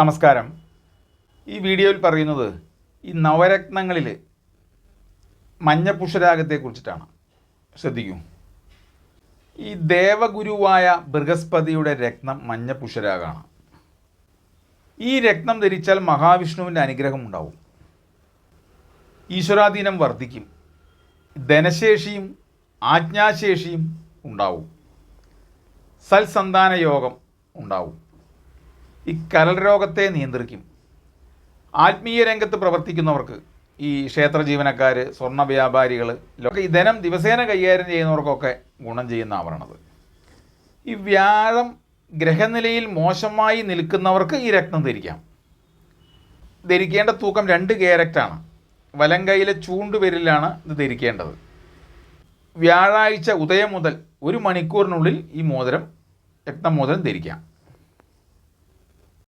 നമസ്കാരം. ഈ വീഡിയോയിൽ പറയുന്നത് ഈ നവരത്നങ്ങളിൽ മഞ്ഞപുഷരാഗത്തെക്കുറിച്ചിട്ടാണ് ശ്രദ്ധിക്കൂ. ഈ ദേവഗുരുവായ ബൃഹസ്പതിയുടെ രത്നം മഞ്ഞപുഷരാഗമാണ് ഈ രത്നം ധരിച്ചാൽ മഹാവിഷ്ണുവിന്റെ അനുഗ്രഹം ഉണ്ടാവും. ഈശ്വരാധീനം വർദ്ധിക്കും. ധനശേഷിയും ആജ്ഞാശേഷിയും ഉണ്ടാവും. സൽസന്താന യോഗം ഉണ്ടാവും. ഈ കരൾ രോഗത്തെ നിയന്ത്രിക്കും. ആത്മീയ രംഗത്ത് പ്രവർത്തിക്കുന്നവർക്ക് ഈ ക്ഷേത്ര ജീവനക്കാർ സ്വർണ വ്യാപാരികൾ ഈ ധനം ദിവസേന കൈകാര്യം ചെയ്യുന്നവർക്കൊക്കെ ഗുണം ചെയ്യുന്ന ആവരണത് ഈ വ്യാഴം ഗ്രഹനിലയിൽ മോശമായി നിൽക്കുന്നവർക്ക് ഈ രക്തം ധരിക്കാം. ധരിക്കേണ്ട തൂക്കം രണ്ട് ക്യാരറ്റാണ്. വലം കൈയിലെ ചൂണ്ടുവിരലിലാണ് ഇത് ധരിക്കേണ്ടത്. വ്യാഴാഴ്ച ഉദയം മുതൽ ഒരു മണിക്കൂറിനുള്ളിൽ ഈ മോതിരം രക്തമോതിരം ധരിക്കാം.